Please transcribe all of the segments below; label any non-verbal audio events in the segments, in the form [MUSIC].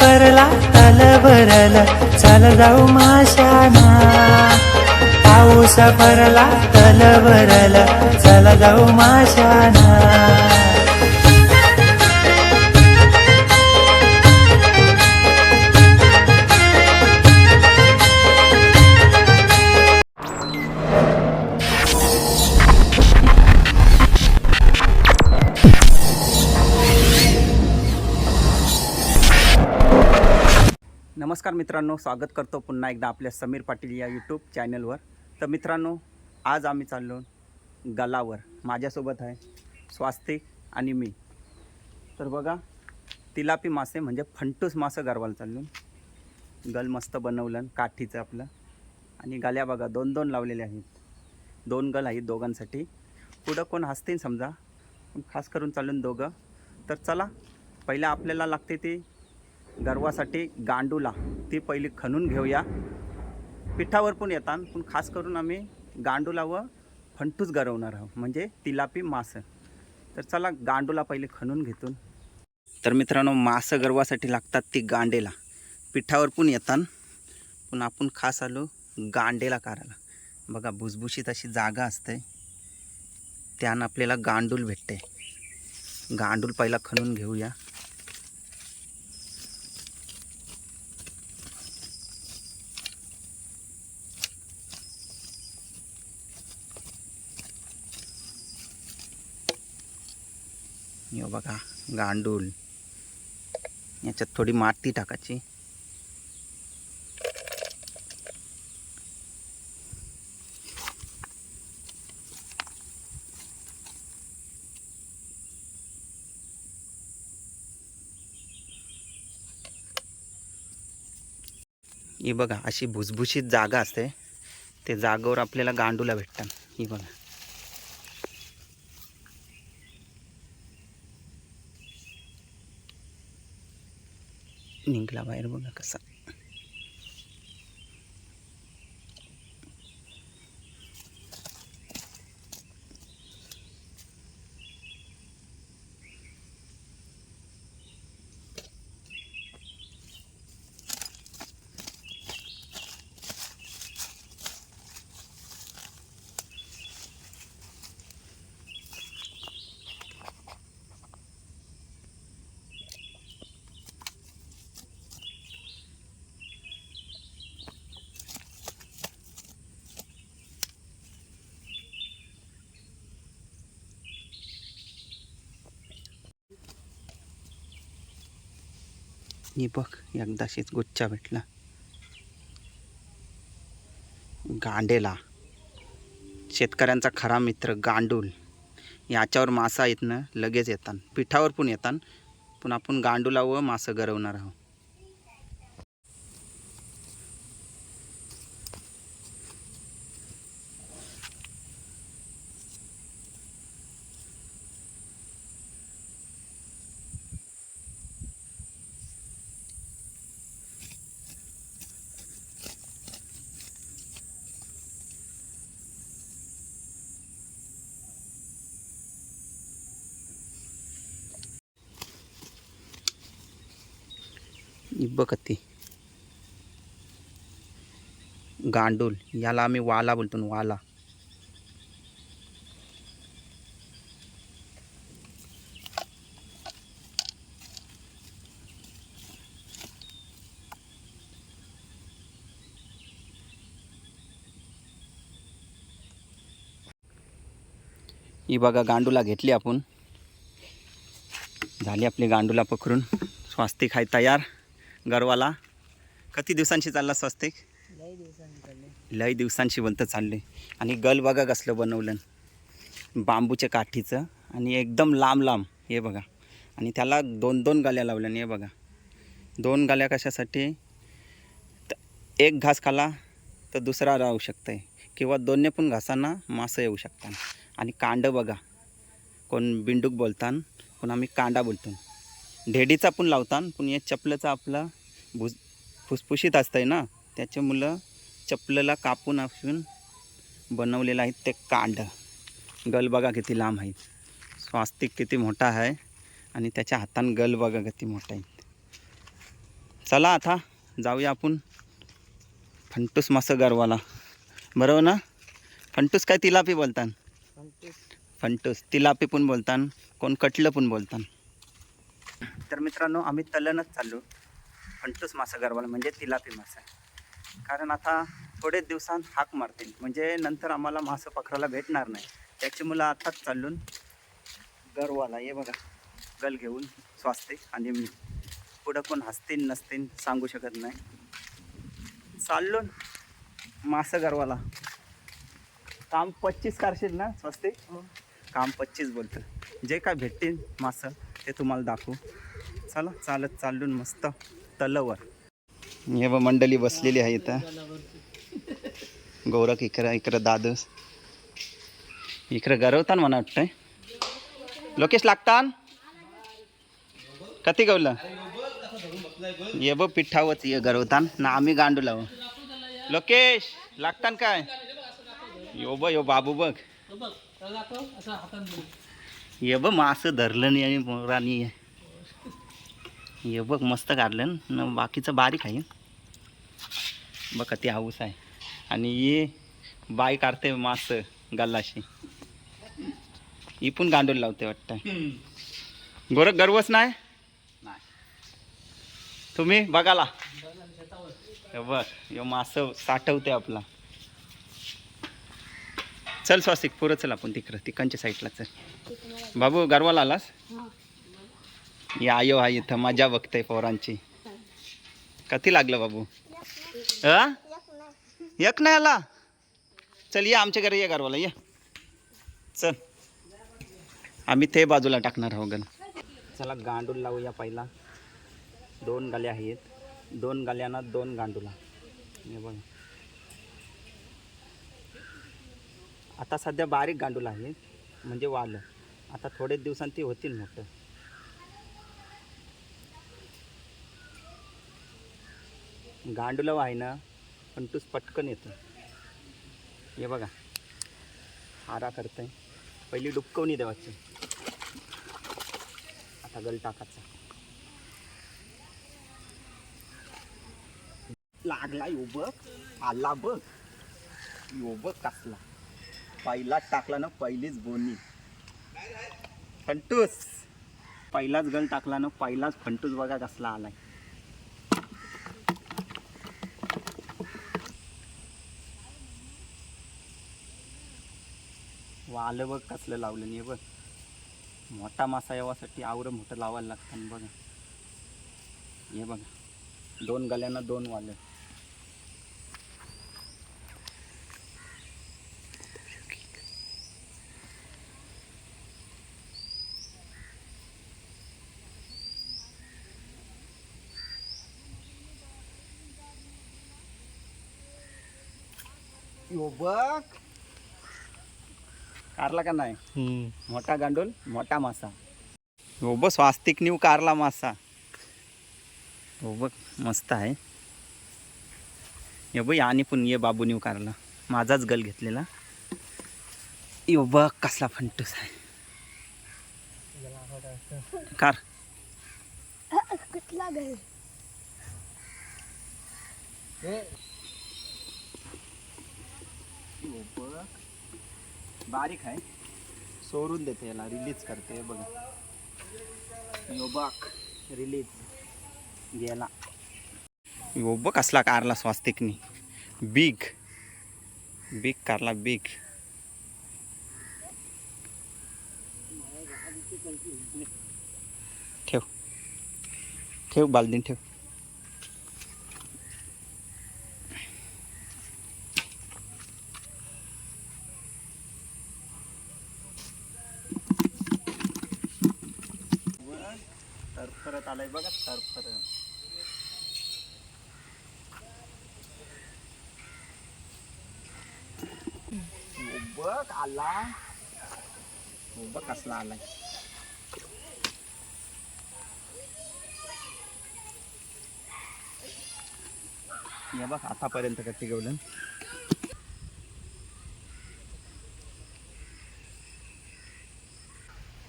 भरला तल भरल चल जाऊ माशाना. पाऊस भरला तल भरल चल जाऊ माशाना. नमस्कार मित्रांनो स्वागत करतो पुन्हा एकदा आपल्या समीर पाटील या यूट्यूब चॅनलवर तर मित्रांनो आज आम्ही चाललो गलावर. माझ्यासोबत आहे स्वास्तिक आणि मी. तर बघा तिलापी मासे म्हणजे फंटूस मासं गरवायला चाललो. गल मस्त बनवलं काठीचं आपलं. आणि गाल्या बघा दोन दोन लावलेले आहेत. दोन गल आहेत दोघांसाठी. पुढं कोण हसतील समजा. खास करून चालून दोघं. तर चला पहिलं आपल्याला लागते ती गर्वासाठी गांडूला ती पहिली खणून घेऊया. पिठावर पण येतात पण खास करून आम्ही गांडूला व फंटूच गरवणार आहोत म्हणजे तिलापी मासं. तर चला गांडूला पहिले खणून घेतून. तर मित्रांनो मासं गरवासाठी लागतात ती गांडेला. पिठावर पण येतात पण आपण खास आलो गांडेला कारायला. बघा भुसभुशीत अशी जागा असते. त्यानं आपल्याला गांडूल भेटते. गांडूल पहिला खणून घेऊया. यो बघा गांडूळ. याच्यात थोडी माती टाकायची. ही बघा अशी भुसभुशीत जागा असते. ते जागेवर आपल्याला गांडूला भेटतात. ही बघा. நீங்களா இருப்பீங்க கசன் ही बघ एकदाशीच गुच्छा भेटला. गांडेला. शेतकऱ्यांचा खरा मित्र गांडूल. याच्यावर मासा येत ना लगेच येतात पिठावर पण येतात पण आपण गांडूला व मासं गरवणार आहोत. ही गांडूल याला आम्ही वाला बोलतो वाला. ही बघा गांडूला घेतली आपण. झाली आपली गांडूला पकडून. स्वास्तिक आहे तयार. गरवाला किती दिवसांची चालला स्वास्तिक? लई दिवसांची बनतं चालले. आणि गल बघा कसलं बनवलं. बांबूच्या काठीचं आणि एकदम लांब लांब हे बघा. आणि त्याला दोन दोन गाल्या लावल्या हे बघा. दोन गाल्या कशासाठी? एक घास खाला तर दुसरा राहू शकतं किंवा दोन्ही पण घासांना मासं येऊ शकतात. आणि कांड बघा. कोण बिंडूक बोलतात पण आम्ही कांडा बोलतो. ढेडीचा पण लावतात पण या चपलाचं आपला भुस फुसफुशीत असतंय ना त्याच्यामुळं चपलेला कापून असून बनवलेलं आहे ते कांड. गल बघा किती लांब आहे. स्वास्तिक किती मोठा आहे आणि त्याच्या हातान गल बघा किती मोठा आहे. चला आता जाऊया आपण फंटूस मासं गरवाला. बरोबर ना? फंटूस काय तिलापी बोलतात फंटूस. तिलापी पण बोलतात कोण कटलं पण बोलतात तर मित्रांनो आम्ही तलनच चाललो. फंटूस मासा गरवाला म्हणजे तिलापी मासा. कारण आता थोडेच दिवसांत हाक मारतील. म्हणजे नंतर आम्हाला मासं पकडायला भेटणार नाही. त्याची मुलं आताच चालून गरवाला ये बघा गल घेऊन स्वास्ते आणि मी. पुढं कोण हसतील नसतील सांगू शकत नाही. चाललो मासं गरवाला. काम पच्चीस करशील ना स्वस्ते काम पच्चीस बोलतं जे काय भेटतील मासं ते तुम्हाला दाखवू. चला चालत चालून मस्त तलवर. हे बघ मंडळी बसलेली आहे इथं. गौरक इकडं इकडं दादस इकडं गरवतान म्हणा वाटतंय. लोकेश लागतान? कधी गवलं? ये बघ पिठावच ये गरवतान. ना आम्ही गांडू लावू लोकेश लागतान काय? यो ब यो बाबू बघ. ये बघ मासं धरलं नाही आणि मोरानी ये बघ मस्त काढलं न. बाकीचं बारीक आहे. बघ किती हाऊस आहे. आणि ये बाय काढते मास गल्लाशी. ही पण गांडूल लावते वाटतं. गोरख गर्वच नाही? तुम्ही बघाला? हे बघ यो मास साठवते आपला. चल स्वासिक पुरं चल आपण तिकडं तिकडच्या साईडला चल. बाबू गरवाला आलास? या आयो हा इथं मजा बघते पोरांची. कधी लागलं बाबू? अ एक नाही आला? चल ये आमच्या घरी ये गरवाला ये. चल. आम्ही ते बाजूला टाकणार आहोत गण. चला गांडूल लावूया पहिला. दोन गाल्या आहेत. दोन गाल्यांना दोन गांडूला. हे बघा. आता सध्या बारीक गांडूल आहेत म्हणजे वाल. आता थोडे दिवसांनी ती होतील मोठं. गांडुला आहे ना पण तूच पटकन येतो. हे बघा. हारा करतंय. पहिली डुबकवणी देवाची. आता गल टाकायचा. लागला योबक आला बघ. यो कसला. पहिलाच टाकला ना पहिलीच बोनी. फंटूस. पहिलाच गल टाकला ना पहिलाच फंटूस बघा कसला आलाय. आलं बघ कसलं लावलं नाही बघ. मोठा मासा यावासाठी आवरं मोठं लावायला लागतं बघ बघा. हे बघा. दोन गल्यांना दोन वालं. यो बघ. कारला का नाही? मोठा गांडूल मोठा मासा. हो बघ स्वास्तिक न्यू कारला मासा. हो बघ मस्त आहे. यो बघ आणि पण ये बाबू न्यू कारला. माझाच गल घेतलेला. यो बघ कसला फंटूस आहे. कार. कुठला घर बारीक आहे. सोडून देते याला रिलीज करते बघ. यो बघ. रिलीज गेला. यो बघ कसला कारला स्वास्तिकनी. बिग बिग कारला बिग ठेव. ठेव बालदीन ठेव. तरफरत आलाय बघा तरफरत बघ आला. बघ कसला आलाय? बघ आतापर्यंत कट्टी गवलं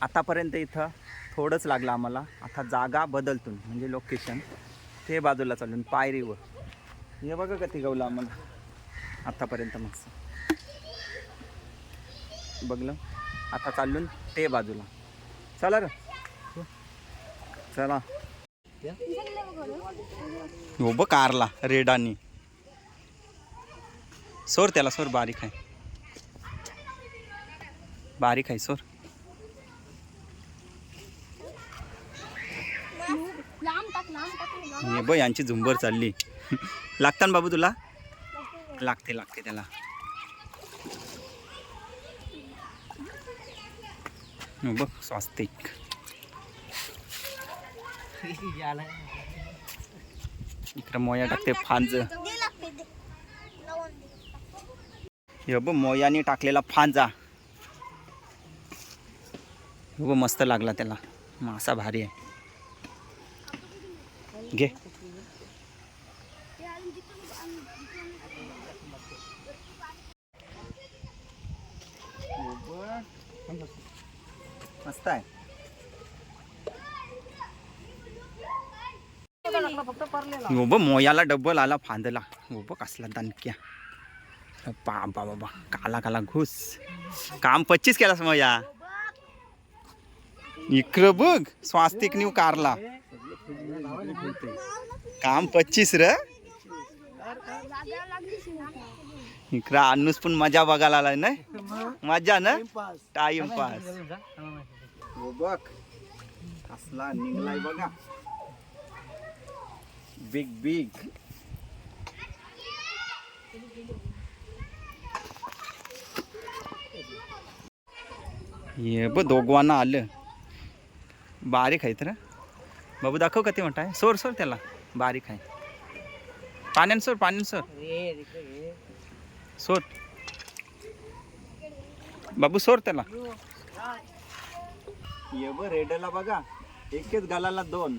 आतापर्यंत इथं थोडंच लागलं आम्हाला. आता जागा बदलतून म्हणजे लोकेशन ते बाजूला चालून पायरीवर हे बघा का तिघवलं आम्हाला? आत्तापर्यंत मस्त. बघलं? आता चालून ते बाजूला. चला र. चला. हो बघ कारला रेडानी. सोर त्याला सोर बारीक आहे. बारीक आहे सोर लांब टाक लांब टाक हे बघ यांची झुंबर चालली. [LAUGHS] लागता ना बाबू तुला? लागते लागते त्याला. बघ स्वास्तिक. इकडं मोया टाकते फांज. हे बघ मोयाने टाकलेला फांजा हे बघ मस्त लागला त्याला. मासा भारी आहे. घे. मस्त आहे. बघ मोयाला डब्बल आला फांदला. बघ कसला दणक्या. बाबा बाबा काला काला घुस. काम पच्चीस केलास मोया. इकडं बघ स्वास्तिक न्यू कारला. काम पच्चीस र? इकडं अनुस पण मजा बघायला आलाय ना? मजा ना? टाइमपास हो बघ. कसला निघलाय बघा. बिग बिग ये ब दोघवांना आलं. बारीक आहे तर बाबू दाखव का ते म्हणताय? सोर सोर त्याला. बारीक आहे. पाण्यान सोर पाण्यान सोर सोर बाबू सोर त्याला. ये ब रेडला बघा. एकच गालाला दोन.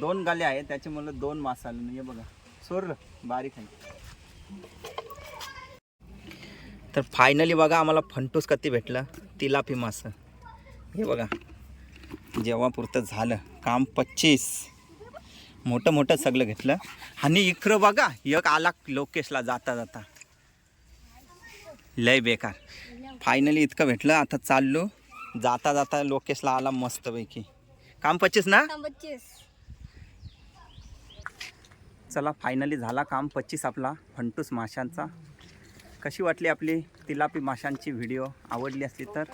दोन गाले आहेत त्याच्यामुळे दोन मासा आले ये बघा. सोर बारीक आहे. तर फायनली बघा आम्हाला फंटूस कती भेटलं? तिलापी मासं. हे बघा. जेव्हा पुरतं झालं काम पच्चीस. मोठं मोठं सगळं घेतलं. आणि इकडं बघा एक आला लोकेशला जाता जाता. लय बेकार. फायनली इतकं भेटलं आता चाललो. जाता जाता लोकेशला आला मस्तपैकी. काम पच्चीस ना? चला फायनली झाला काम पच्चीस आपला फंटूस माशांचा. कशी वाटली आपली तिलापी माशांची व्हिडिओ आवडली असली तर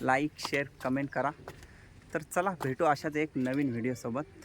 लाईक शेअर कमेंट करा. तर चला भेटू अशाच एक नवीन व्हिडिओसोबत